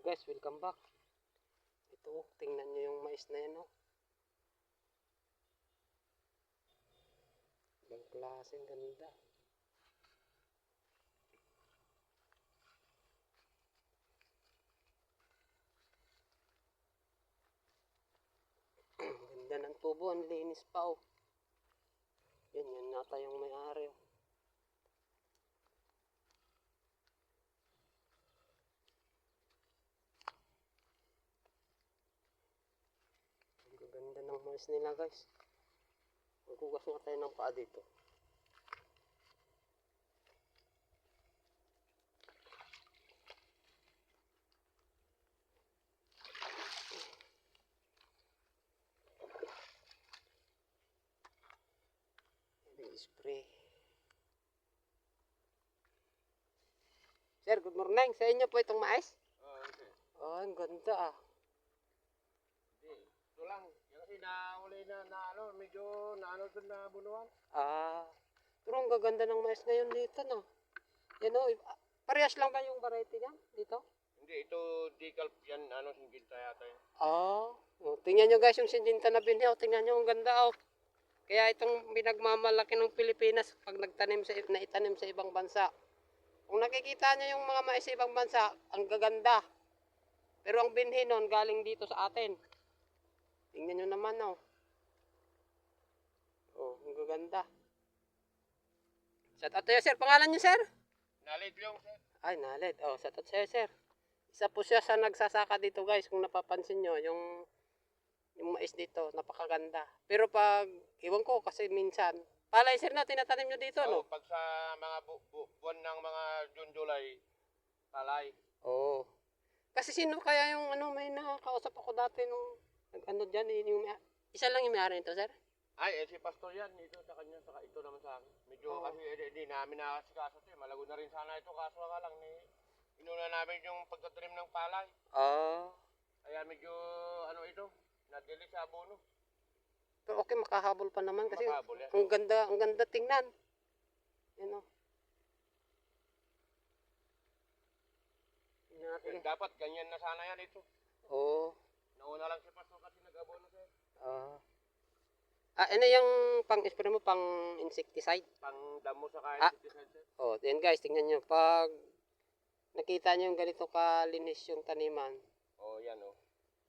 Guys, welcome back. Ito, tingnan nyo yung mais na yan, oh. Ibang klaseng ganda. ganda ng tubo, ang linis pa, oh. Yan, yan nata yung may-ari, oh. Ang gaganda ng mais nila guys. Maghugas nga tayo ng paa dito. spray Sir, good morning. Sa inyo po itong mais? Oh, okay. Oh, ang ganda ah. Di, ito lang. Nauli na, na ano, medyo na ano doon na bunuan. Ah, pero ang gaganda ng mais ngayon dito, no? Yan o, parehas lang ba yung variety niya dito? Hindi, ito decal yan, ano, singgilta yata yun. Ah, oh, tingnan nyo guys yung sinjinta na binhi, oh, tingnan nyo ang ganda, oh. Kaya itong pinagmamalaki ng Pilipinas pag nagtanim sa, na itanim sa ibang bansa. Kung nakikita nyo yung mga mais sa ibang bansa, ang gaganda. Pero ang binhi nun galing dito sa atin. Tingnan nyo naman, oh. Oh, ang gaganda. Shout out to you, sir. Pangalan nyo, sir? Nalit yung, sir. Ay, nalit. Oh, shout out sa'yo, sir. Isa po siya sa nagsasaka dito, guys. Kung napapansin nyo, yung, yung mais dito, napakaganda. Pero pag, iwan ko, kasi minsan, palay, sir, na tinatanim nyo dito, no? Oh, pag sa mga bu- bu- buwan ng mga June, July, palay. Oo. Kasi sino kaya yung, ano, may nakakausap ako dati nung, nag, ano dyan, eh, yung, may- isa lang yung may-ari nito, sir? Ay, eh, si Pastor yan, ito sa kanya, saka ito naman sa akin. Medyo Oo. kasi eh, di namin nakasikaso ito eh. Malago na rin sana ito, kaso nga lang, ni, inuna namin yung pagtatanim ng palay. Ah. Kaya medyo, ano ito, nadili sa abono. Pero okay, makahabol pa naman kasi Makahabol, yan. ang ganda, ang ganda tingnan. Yan, natin. Eh, dapat ganyan na sana yan ito. Oo. Nauna lang si Pastor kasi nag-abono sir. Ah. Ah, ano yung pang-spray mo, pang insecticide? Pang damo sa Ah. kahit ah. sir. Oh, then guys, tingnan nyo. Pag nakita nyo yung ganito kalinis yung taniman, Oh, yan oh.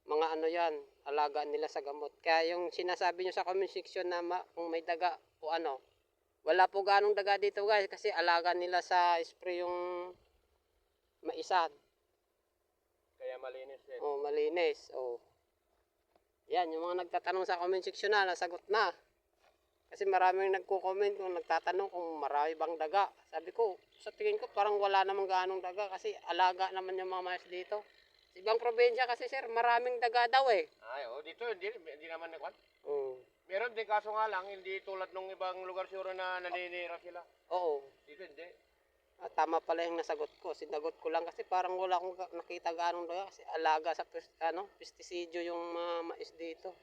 mga ano yan, alaga nila sa gamot. Kaya yung sinasabi nyo sa comment section na ma- kung may daga o ano, wala po ganong daga dito guys kasi alaga nila sa spray yung maisan. Kaya malinis sir. Oh, malinis. Oh. Yan, yung mga nagtatanong sa comment section na, nasagot na. Kasi maraming nagko-comment kung nagtatanong kung marami bang daga. Sabi ko, sa tingin ko parang wala namang ganong daga kasi alaga naman yung mga mais dito. Sa ibang probinsya kasi sir, maraming daga daw eh. Ay, oh, dito hindi, hindi naman nagwan. Oo. Meron din kaso nga lang, hindi tulad nung ibang lugar siguro na naninira sila. Oo. Dito hindi. Ah, tama pala yung nasagot ko. Sinagot ko lang kasi parang wala akong nakita ganong daga kasi alaga sa ano, pestisidyo yung mga mais dito.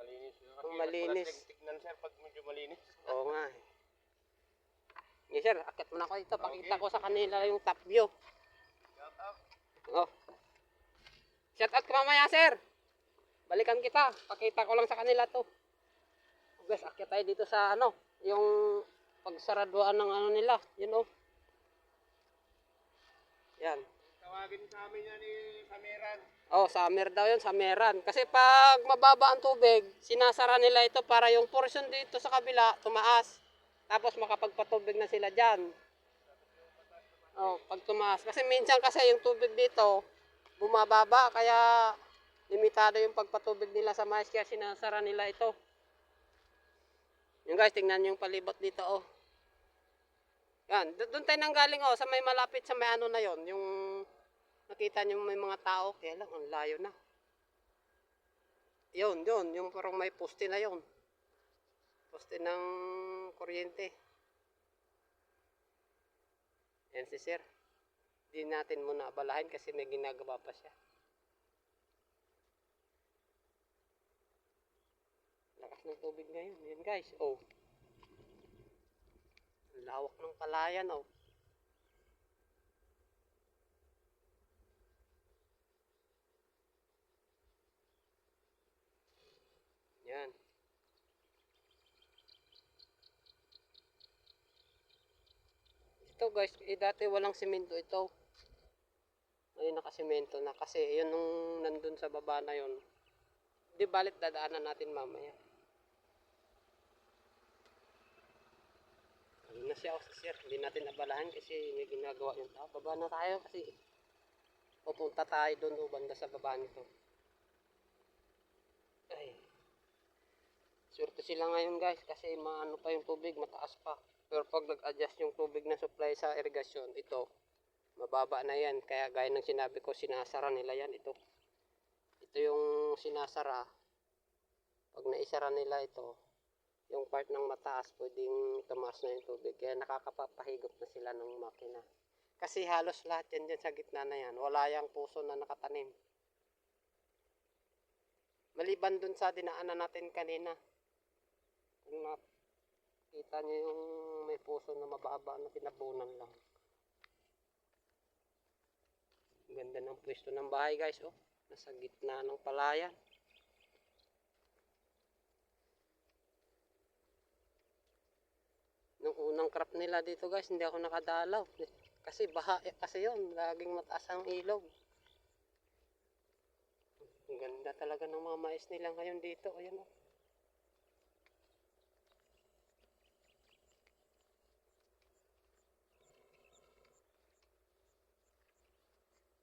Malinis. Kasi Oh, malinis. tignan sir pag medyo malinis. Oo nga eh. Yes sir, akit mo na ako ito. Pakita ko sa kanila yung top view. Shout out. Oh. Shout out ka mamaya sir. Balikan kita. Pakita ko lang sa kanila to. Guys, akit tayo dito sa ano, yung pagsaraduan ng ano nila. Yun oh. Yan. Tawagin sa amin yan ni Sameran. Oh, summer daw yun, summeran. Kasi pag mababa ang tubig, sinasara nila ito para yung portion dito sa kabila tumaas. Tapos makapagpatubig na sila dyan. Oh, pag tumaas. Kasi minsan kasi yung tubig dito, bumababa. Kaya limitado yung pagpatubig nila sa mais. Kaya sinasara nila ito. Yung guys, tingnan yung palibot dito, oh. Yan, do- doon tayo nanggaling, oh, sa may malapit sa may ano na yon yung nakita niyo may mga tao, kaya lang, ang layo na. Yun, yun, yung parang may poste na yun. Poste ng kuryente. Yan si sir. Di natin muna abalahin kasi may ginagawa pa siya. Lakas ng tubig ngayon. Yan guys, oh. Ang lawak ng palayan oh. Yan. Ito guys, eh dati walang semento ito. Ngayon nakasemento na kasi yun nung nandun sa baba na yun. Di balit dadaanan natin mamaya. Ayun na siya officer, hindi natin abalahan kasi may ginagawa yung tao. Baba na tayo kasi pupunta tayo doon o banda sa baba nito. Ay. Swerte sila ngayon guys kasi maano pa yung tubig, mataas pa. Pero pag nag-adjust yung tubig na supply sa irrigation, ito, mababa na yan. Kaya gaya ng sinabi ko, sinasara nila yan ito. Ito yung sinasara. Pag naisara nila ito, yung part ng mataas, pwedeng tumaas na yung tubig. Kaya nakakapapahigop na sila ng makina. Kasi halos lahat yan dyan sa gitna na yan. Wala yung puso na nakatanim. Maliban dun sa dinaanan natin kanina. Kung nakita nyo yung may puso na mababa na pinabunan lang. Ang Ganda ng pwesto ng bahay guys. Oh. Nasa gitna ng palayan. Nung unang crop nila dito guys, hindi ako nakadalaw. Kasi baha, eh, kasi yun, laging mataas ang ilog. Ang ganda talaga ng mga mais nila ngayon dito. Ayan oh.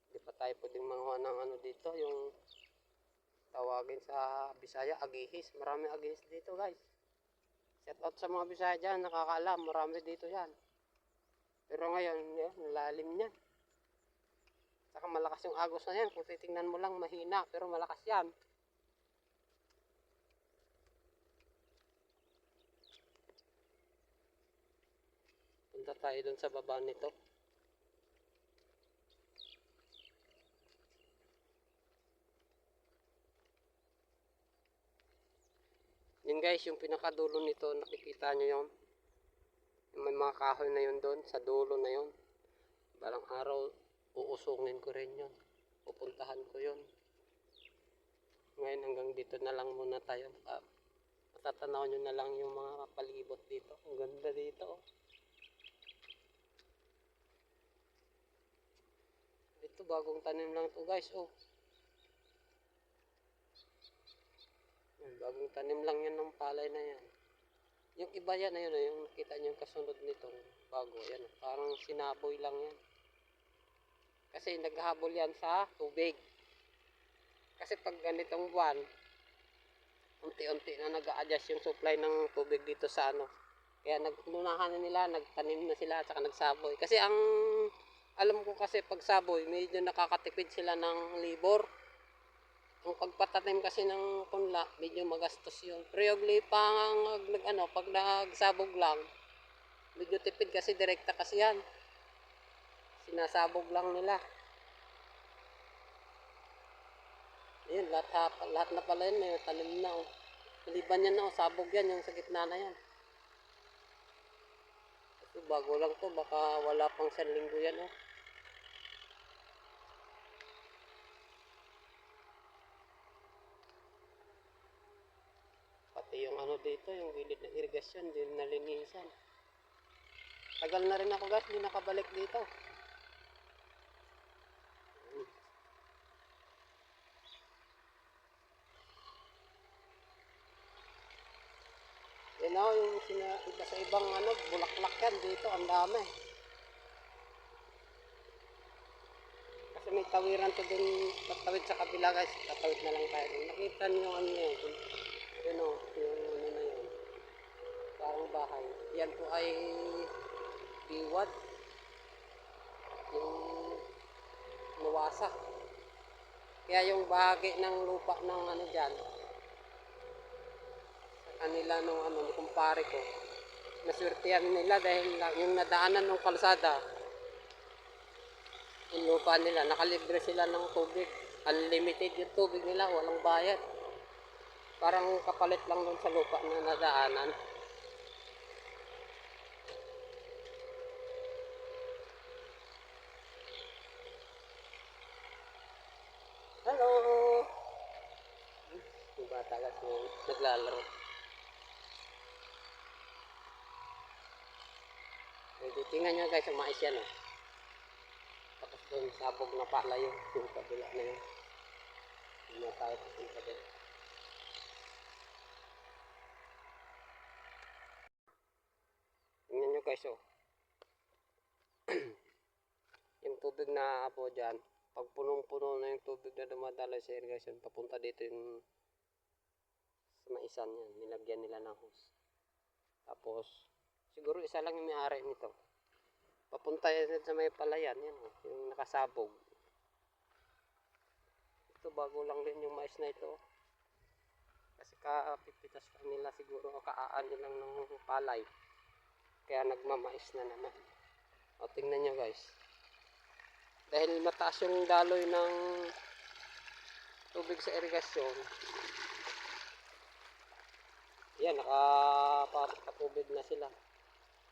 Hindi pa tayo pwedeng manguha ng ano dito, yung tawagin sa Bisaya, agihis. Marami agihis dito guys. Shout out sa mga Bisaya dyan, nakakaalam, marami dito yan. Pero ngayon, yan, lalim niya. Saka malakas yung agos na yan. Kung titingnan mo lang, mahina. Pero malakas yan. Punta tayo dun sa baba nito. Guys, yung pinakadulo nito, nakikita nyo yun. Yung may mga kahoy na yun doon, sa dulo na yun. Balang araw, uusungin ko rin yun. Pupuntahan ko yun. Ngayon hanggang dito na lang muna tayo. Ah, matatanaw nyo na lang yung mga palibot dito. Ang ganda dito. oh. Ito, bagong tanim lang to guys. Oh. Bagong tanim lang yan ng palay na yan. Yung iba yan, ayun, oh, yung nakita nyo yung kasunod nitong bago. Yan, parang sinaboy lang yan. Kasi naghahabol yan sa tubig. Kasi pag ganitong buwan, unti-unti na nag-a-adjust yung supply ng tubig dito sa ano. Kaya nagpunahan na nila, nagtanim na sila, saka nagsaboy. Kasi ang alam ko kasi pag saboy, medyo nakakatipid sila ng libor. Ang pagpatanim kasi ng punla, medyo magastos yun. Pero yung lipang nag, ano, pag nagsabog lang, medyo tipid kasi direkta kasi yan. Sinasabog lang nila. Ayun, lahat, ha- lahat na pala yun, may tanim na oh. Maliban yan na oh, sabog yan, yung sa gitna na yan. Ito, bago lang to, baka wala pang isang linggo yan oh. Pati yung ano dito, yung gilid ng irigasyon, din nalinisan. Tagal na rin ako guys, hindi nakabalik dito. Yan ako, yung sina, iba sa ibang ano, bulaklak yan dito, ang dami. Kasi may tawiran to dun, tatawid sa kabila guys, tatawid na lang tayo. Nakita niyo ano o, yung ano. Bahay. Yan po ay biwad. Yung nawasak. Kaya yung bahagi ng lupa ng ano dyan, sa kanila nung ano, kumpare ko, naswertihan nila dahil yung nadaanan ng kalsada, yung lupa nila, nakalibre sila ng tubig. Unlimited yung tubig nila, walang bayad. Parang kapalit lang dun sa lupa na nadaanan. Hello! Yung bata kasi Tingnan nyo guys, ang mais yan oh. Tapos doon, sabog na pala yun. Yung kabila na yun. Hindi na tayo papunta doon. Tingnan nyo guys oh. yung tubig na po dyan, pag punong-puno na yung tubig na dumadala sa irrigation, papunta dito yung sa maisan yan. Nilagyan nila ng hose. Tapos, siguro isa lang yung may-ari nito. Papunta yan sa may palayan, yan oh, yung nakasabog. Ito bago lang din yung mais na ito. Kasi kapipitas lang nila siguro o kaaan lang ng palay. Kaya nagmamais na naman. O tingnan nyo guys. Dahil mataas yung daloy ng tubig sa irigasyon. Yan, nakapatubig na sila.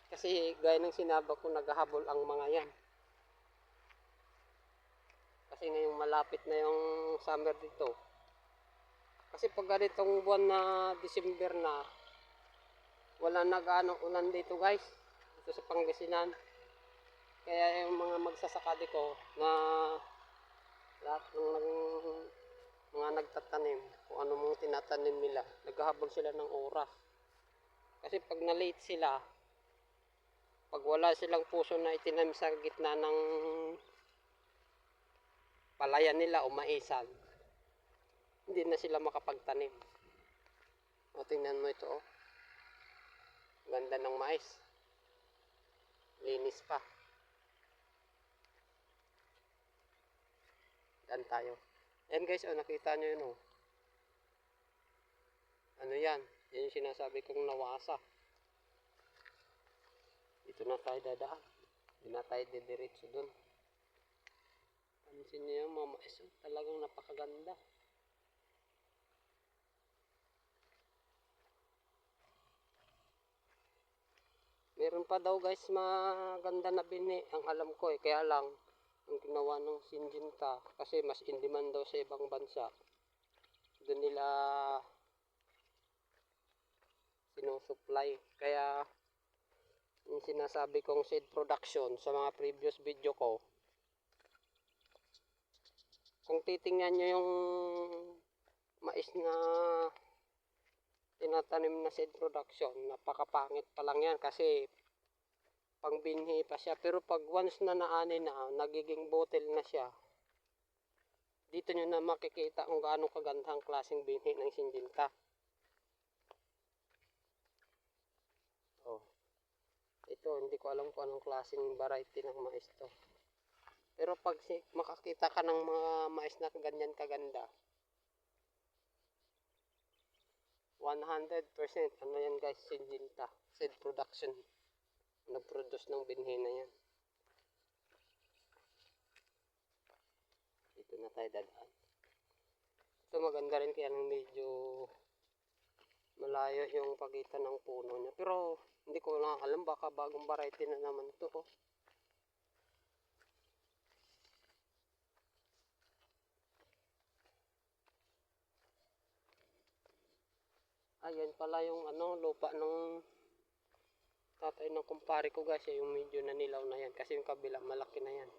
Kasi gaya ng sinaba ko, naghahabol ang mga yan. Kasi ngayong malapit na yung summer dito. Kasi pag ganitong buwan na December na, wala na gaano ulan dito guys. Dito sa Pangasinan. Kaya yung mga magsasaka dito na lahat ng mga nagtatanim, kung ano mong tinatanim nila, naghahabol sila ng oras. Kasi pag na-late sila, pag wala silang puso na itinanim sa gitna ng palayan nila o maisan, hindi na sila makapagtanim. O tingnan mo ito oh. Ganda ng mais. Linis pa. Yan tayo. Yan guys, oh, nakita nyo yun oh. Ano yan? Yan yung sinasabi kong nawasa. Dito na tayo dadaan. Hindi na tayo didiretso dun. Pansin niyo yung mga mais, oh, talagang napakaganda. Meron pa daw guys maganda na bini ang alam ko eh. Kaya lang ang ginawa ng Syngenta kasi mas in demand daw sa ibang bansa. Doon nila sinusupply. Kaya yung sinasabi kong seed production sa mga previous video ko kung titingnan nyo yung mais na tinatanim na seed production, napakapangit pa lang yan kasi pangbinhi pa siya. Pero pag once na naani na, nagiging bottle na siya, dito nyo na makikita kung gaano kaganda ang klaseng binhi ng sinjinta. Oh. Ito, hindi ko alam kung anong klaseng variety ng mais to. Pero pag makakita ka ng mga mais na ganyan kaganda, 100% ano yan guys, Syngenta, seed production. Nag-produce ng binhi na yan. Dito na tayo dadaan. Ito maganda rin kaya nang medyo malayo yung pagitan ng puno niya. Pero hindi ko lang alam baka bagong variety na naman to. Oh. Ayan pala yung ano, lupa ng tatay ng kumpare ko guys. Yung medyo nanilaw na yan. Kasi yung kabila malaki na yan.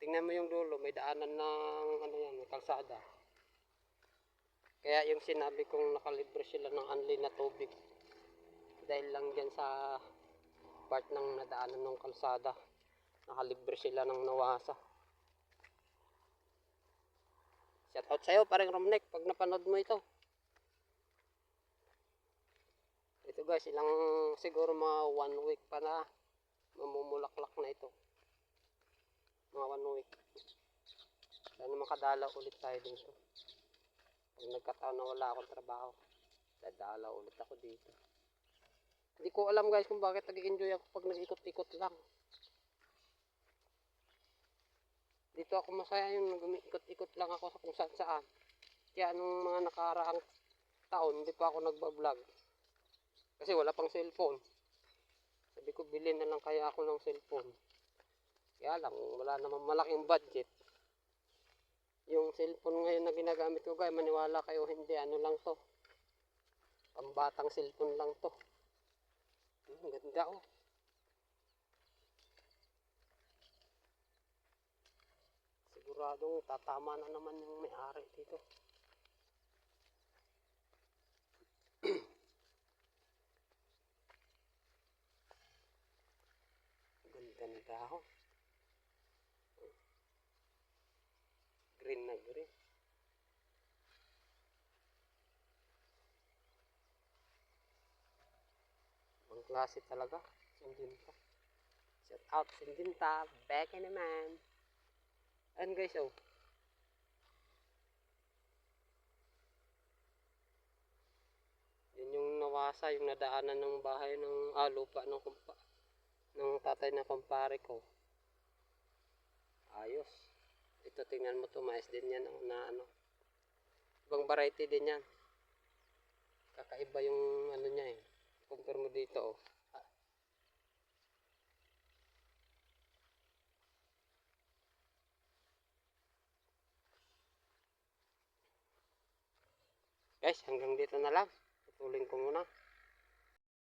Tingnan mo yung dulo. May daanan ng ano yan, kalsada. Kaya yung sinabi kong nakalibre sila ng unli na tubig. Dahil lang dyan sa part ng nadaanan ng kalsada. Nakalibre sila ng nawasa. Shout out sa'yo, parang Romnek, pag napanood mo ito. Ito guys, ilang siguro mga one week pa na mamumulaklak na ito. Mga one week. Sana makadala ulit tayo dito. Pag nagkataon na wala akong trabaho, dadala ulit ako dito. Hindi ko alam guys kung bakit nag-enjoy ako pag nag-ikot-ikot lang. Dito ako masaya yung nag-ikot-ikot lang ako sa kung saan saan. Kaya nung mga nakaraang taon, hindi pa ako nagbablog. Kasi wala pang cellphone. Sabi ko, bilhin na lang kaya ako ng cellphone. Kaya lang, wala namang malaking budget yung cellphone ngayon na ginagamit ko guys maniwala kayo hindi ano lang to. Pambatang cellphone lang to. Ang ganda oh. Siguradong tatama na naman yung may-ari dito. Ganda nito oh. Green na green. Ang klase talaga. Sindinta. Shout out Sindinta. Back in naman. Ayan guys oh. Yun yung nawasa, yung nadaanan ng bahay ng ah, lupa ng kumpa ng tatay na kumpare ko. Ayos. Ito tingnan mo to, mais din yan na ano. Ibang variety din yan. Kakaiba yung ano niya eh. Compare mo dito oh. Guys, hanggang dito na lang. Putulin ko muna.